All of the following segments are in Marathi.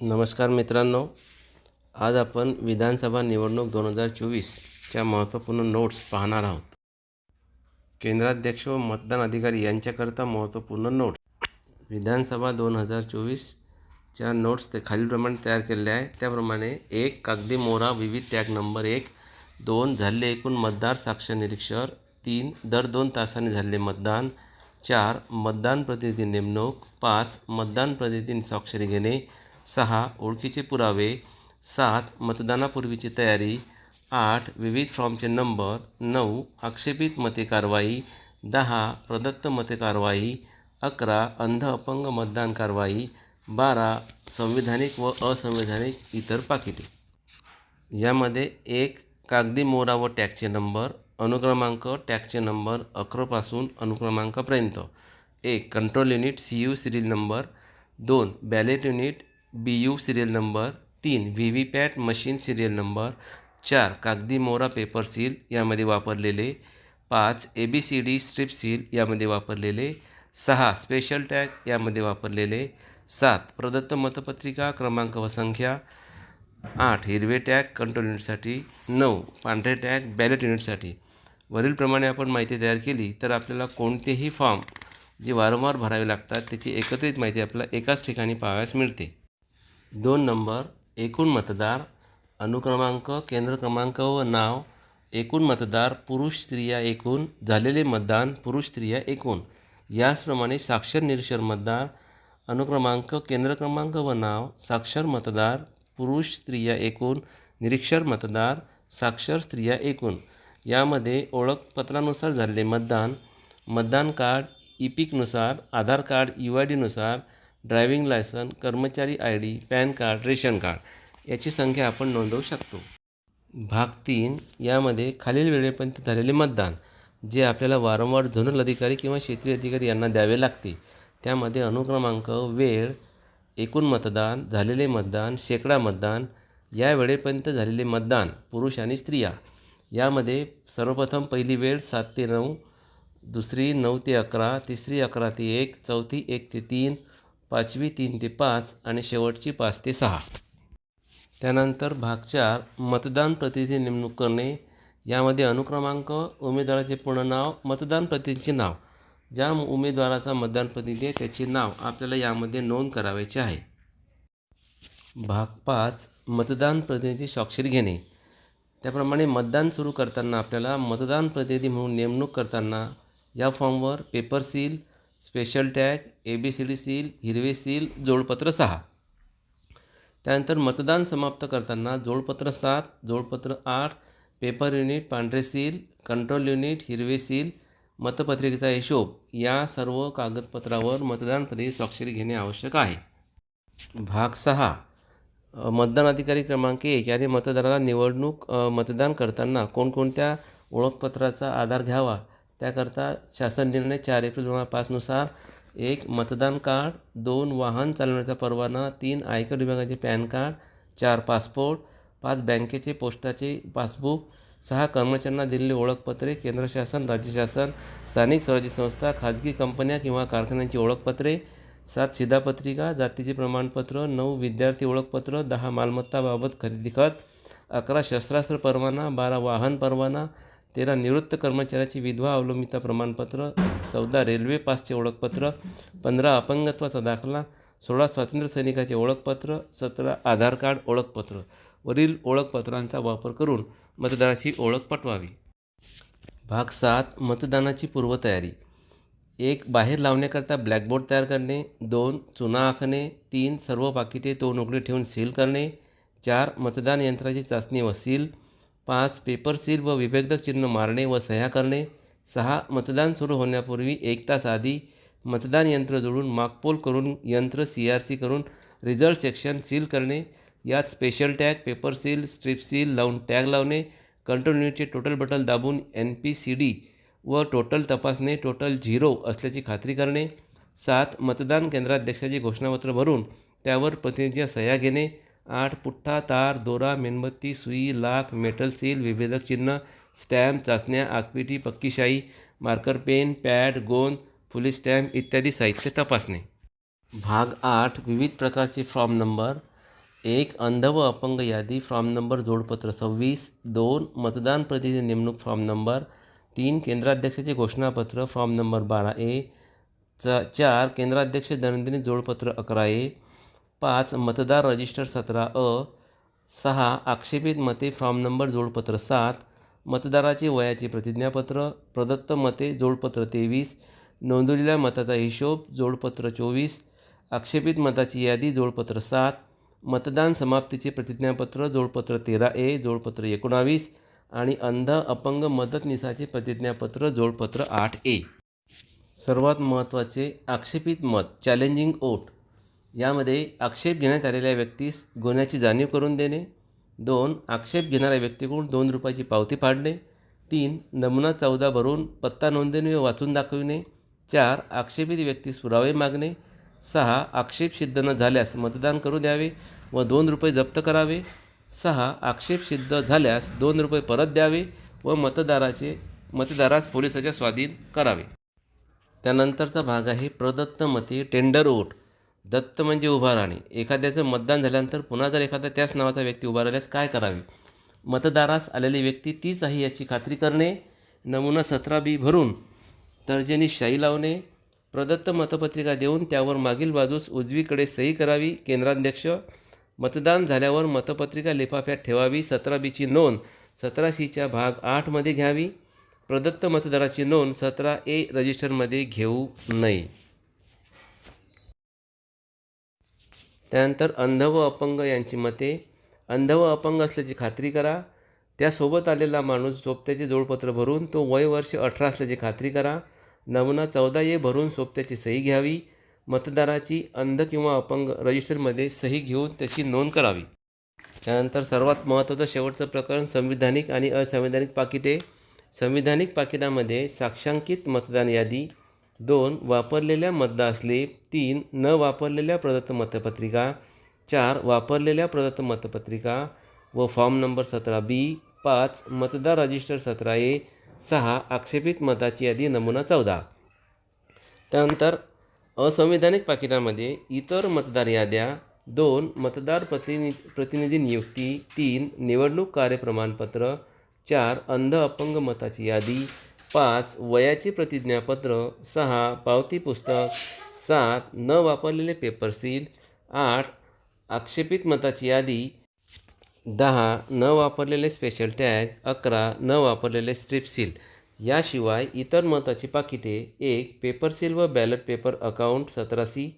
नमस्कार मित्रांनो आज आपण विधानसभा निवडणूक दोन हजार चोवीसच्या महत्त्वपूर्ण नोट्स पाहणार आहोत. केंद्राध्यक्ष व मतदान अधिकारी यांच्याकरता महत्त्वपूर्ण नोट्स. विधानसभा दोन हजार चोवीसच्या नोट्स ते खालीलप्रमाणे तयार केलेले आहे. त्याप्रमाणे एक कागदी मोहरा विविध टॅग नंबर एक दोन झाले एकूण मतदार साक्ष निरीक्षर तीन दर दोन तासांनी झाले मतदान चार मतदान प्रतिनिधी नेमणूक पाच मतदान प्रतिनिधी स्वाक्षरी घेणे सहा ओळखीचे पुरावे सात मतदानापूर्वीची तयारी आठ विविध फॉर्मचे नंबर नऊ आक्षेपित मते कारवाई दहा प्रदत्त मते कारवाई अकरा अंध अपंग मतदान कारवाई बारा संविधानिक व असंविधानिक इतर पाकिटे. यामध्ये एक कागदी मोरा व टॅगचे नंबर अनुक्रमांक टॅगचे नंबर अकरापासून अनुक्रमांकापर्यंत. एक control unit C U serial number. दोन ballot unit B U serial number तीन व्ही व्ही पॅट मशीन सिरियल नंबर चार कागदी मोरा पेपर सील यामध्ये वापरलेले. पाच A B C D strip seal यामध्ये वापरलेले. सहा स्पेशल टॅग यामध्ये वापरलेले. सात प्रदत्त मतपत्रिका क्रमांक व संख्या. आठ हिरवे टॅग कंट्रोल युनिटसाठी. नऊ पांढरे टॅग बॅलेट युनिटसाठी. वरीलप्रमाणे आपण माहिती तयार केली तर आपल्याला कोणतेही फॉर्म जे वारंवार भरावे लागतात त्याची एकत्रित माहिती आपल्याला एकाच ठिकाणी पाहावयास मिळते. दोन नंबर एकूण मतदार अनुक्रमांक केंद्र क्रमांक व नाव एकूण मतदार पुरुष स्त्रिया एकूण झालेले मतदान पुरुष स्त्रिया एकूण. याचप्रमाणे साक्षर निरक्षर मतदार अनुक्रमांक केंद्र क्रमांक व नाव साक्षर मतदार पुरुष स्त्रिया एकूण निरीक्षर मतदार साक्षर स्त्रिया एकूण. यामध्ये ओळखपत्रानुसार झालेले मतदान मतदान कार्ड इपिकनुसार आधार कार्ड यू आय डीनुसार ड्रायव्हिंग लायसन कर्मचारी I D PAN card ration card याची संख्या आपण नोंदवू शकतो. भाग तीन यामध्ये खालील वेळेपर्यंत झालेले मतदान जे आपल्याला वारंवार झोनल अधिकारी किंवा क्षेत्रीय अधिकारी यांना द्यावे लागते त्यामध्ये अनुक्रमांक वेळ एकूण मतदान झालेले मतदान शेकडा मतदान या वेळेपर्यंत झालेले मतदान पुरुष आणि स्त्रिया. यामध्ये सर्वप्रथम पहिली वेळ सात ते नऊ दुसरी नऊ ते अकरा तिसरी अकरा ते एक चौथी एक ते तीन पाचवी तीन ते पाच आणि शेवटची पाच ते सहा. त्यानंतर भाग चार मतदान प्रतिनिधी नेमणूक करणे. यामध्ये अनुक्रमांक उमेदवाराचे पूर्ण नाव मतदान प्रतिनिधीचे नाव. ज्या उमेदवाराचा मतदान प्रतिनिधी आहे त्याचे नाव आपल्याला यामध्ये नोंद करावायचे आहे. भाग पाच मतदान प्रतिनिधी स्वाक्षरी घेणे. त्याप्रमाणे मतदान सुरू करताना आपल्याला मतदान प्रतिनिधी म्हणून नेमणूक करताना या फॉर्मवर paper seal special tag A B C D seal Hirve seal जोडपत्र सहा. त्यानंतर मतदान समाप्त करताना जोडपत्र सात जोडपत्र आठ पेपर युनिट पांढरे सील कंट्रोल युनिट हिरवे सील मतपत्रिकेचा हिशोब या सर्व कागदपत्रावर मतदानपदी स्वाक्षरी घेणे आवश्यक आहे. भाग सहा. मतदान अधिकारी क्रमांक एक. याने मतदाराला निवडणूक मतदान करताना कोणकोणत्या ओळखपत्राचा आधार घ्यावा? त्याकरता शासन निर्णय चार एप्रिल दोन हजार पाचनुसार एक मतदान कार्ड दोन वाहन चालवण्याचा परवाना तीन आयकर विभागाचे पॅन कार्ड चार पासपोर्ट पाच बँकेचे पोस्टाचे पासबुक सहा कर्मचाऱ्यांना दिलेली ओळखपत्रे केंद्र शासन राज्य शासन स्थानिक स्वराज्य संस्था खाजगी कंपन्या किंवा कारखान्यांची ओळखपत्रे सात शिधापत्रिका जातीचे प्रमाणपत्र नऊ विद्यार्थी ओळखपत्र दहा मालमत्ताबाबत खरेदी खत अकरा शस्त्रास्त्र परवाना बारा वाहन परवाना तेरा निवृत्त कर्मचाऱ्याची विधवा अवलंबिता प्रमाणपत्र चौदा रेल्वे पासचे ओळखपत्र पंधरा अपंगत्वाचा दाखला सोळा स्वातंत्र्य सैनिकाचे ओळखपत्र सतरा आधार कार्ड ओळखपत्र. वरील ओळखपत्रांचा वापर करून मतदानाची ओळख पटवावी. भाग सात मतदानाची पूर्वतयारी. एक बाहेर लावण्याकरता ब्लॅकबोर्ड तयार करणे. दोन चुना आखणे. तीन सर्व पाकिटे तो उघडे ठेवून सील करणे. चार मतदान यंत्राची चाचणी व सील. पाच पेपर सील व विभेदक चिन्ह मारणे व सह्या करणे. सहा मतदान सुरू होण्यापूर्वी एक तास आधी मतदान यंत्र जोडून माकपोल करून यंत्र सी आर सी करून रिझल्ट सेक्शन सील करणे. यात special tag paper seal strip seal लावून टॅग लावणे. कंट्रोल युनिटचे टोटल बटन दाबून एन पी सी डी व टोटल तपासणे. टोटल झिरो असल्याची खात्री करणे. सात मतदान केंद्राध्यक्षाचे घोषणापत्र भरून त्यावर प्रतिनिधीच्या सह्या घेणे. आठ पुठ्ठा तार दोरा मेणबत्ती सुई लाख मेटल सील विभेदक चिन्ह स्टॅम्प चाचण्या आकपिटी पक्कीशाही मार्कर पेन पॅड गोंद फुली स्टॅम्प इत्यादी साहित्य तपासणे. भाग आठ विविध प्रकारचे फॉर्म नंबर. एक अंध व अपंग यादी फॉर्म नंबर जोडपत्र सव्वीस. दोन मतदान प्रतिनिधी नेमणूक फॉर्म नंबर. तीन केंद्राध्यक्षाचे घोषणापत्र फॉर्म नंबर बारा ए. चा चार केंद्राध्यक्ष दैनंदिनी जोडपत्र अकरा ए. पाच मतदार रजिस्टर सतरा अ सहा आक्षेपित मते फॉर्म नंबर जोडपत्र सात मतदाराचे वयाचे प्रतिज्ञापत्र प्रदत्त मते जोडपत्र तेवीस नोंदवलेल्या मताचा हिशोब जोडपत्र चोवीस आक्षेपित मताची यादी जोडपत्र सात मतदान समाप्तीचे प्रतिज्ञापत्र जोडपत्र तेरा ए जोडपत्र एकोणावीस आणि अंध अपंग मदतनीसाचे प्रतिज्ञापत्र जोडपत्र आठ ए. सर्वात महत्त्वाचे आक्षेपित मत चॅलेंजिंग ओट यामध्ये आक्षेप घेण्यात आलेल्या व्यक्तीस गुन्ह्याची जाणीव करून देणे दोन आक्षेप घेणाऱ्या व्यक्तीकडून दोन रुपयाची पावती फाडणे तीन नमुना चौदा भरून पत्ता नोंदणी व वाचून दाखविणे चार आक्षेपित व्यक्तीस पुरावे मागणे सहा आक्षेप सिद्ध न झाल्यास मतदान करू द्यावे व दोन रुपये जप्त करावे सहा आक्षेप सिद्ध झाल्यास दोन रुपये परत द्यावे व मतदाराचे मतदारास पोलिसाच्या स्वाधीन करावे. त्यानंतरचा भाग आहे प्रदत्त मते टेंडर ओट दत्त म्हणजे उभा राहणे. एखाद्याचं मतदान झाल्यानंतर पुन्हा जर एखादा त्याच नावाचा व्यक्ती उभा राहिल्यास काय करावे? मतदारास आलेली व्यक्ती तीच आहे याची खात्री करणे. नमुना सतरा बी भरून तर्जनी शाई लावणे. प्रदत्त मतपत्रिका देऊन त्यावर मागील बाजूस उजवीकडे सही करावी. केंद्राध्यक्ष मतदान झाल्यावर मतपत्रिका लिफाफ्यात ठेवावी. सतरा बीची नोंद. सतरा सीच्या भाग आठमध्ये घ्यावी. प्रदत्त मतदाराची नोंद सतरा ए रजिस्टरमध्ये घेऊ नये. त्यानंतर अंध व अपंग यांची मते. अंध व अपंग असल्याची खात्री करा. त्यासोबत आलेला माणूस सोबत्याचे जोडपत्र भरून तो वय वर्ष अठरा असल्याची खात्री करा. नमुना चौदा ए भरून सोबत्याची सही घ्यावी. मतदाराची अंध किंवा अपंग रजिस्टरमध्ये सही घेऊन त्याची नोंद करावी. त्यानंतर सर्वात महत्त्वाचं शेवटचं प्रकरण संविधानिक आणि असंवैधानिक पाकिटे. संविधानिक पाकिटामध्ये साक्षांकित मतदान यादी दोन वापरलेल्या मतदार स्लिप तीन न वापरलेल्या प्रदत्त मतपत्रिका. चार वापरलेल्या प्रदत्त मतपत्रिका. व फॉर्म नंबर सतरा बी. पाच मतदार रजिस्टर सतरा ए. सहा आक्षेपित मताची यादी नमुना चौदा. त्यानंतर असंविधानिक पाकिटामध्ये इतर मतदार याद्या. दोन मतदार प्रतिनि प्रतिनिधी नियुक्ती. तीन निवडणूक कार्य प्रमाणपत्र. चार अंध अपंग मताची यादी. पाच वयाची प्रतिज्ञापत्र सहा पावती पुस्तक सात न वापरलेले पेपर सील आठ आक्षेपित मताची यादी दहा न वापरलेले स्पेशल टॅग अकरा न वापरलेले स्ट्रिप सील याशिवाय इतर मताची पाकिटे एक पेपर सील व बॅलट पेपर अकाउंट सतरासी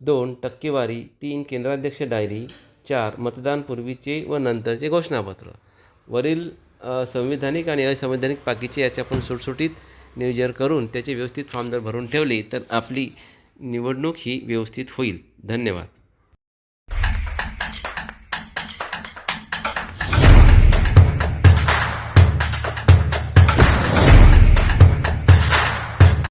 दोन टक्केवारी तीन केंद्राध्यक्ष डायरी चार मतदानपूर्वीचे व नंतरचे घोषणापत्र. वरील संविधानिक आणि असंवैधानिक बाकीचे याच्या आपण सुटसुटीत नियोजन करून त्याचे व्यवस्थित फॉर्म जर भरून ठेवले तर आपली निवडणूक ही व्यवस्थित होईल. धन्यवाद.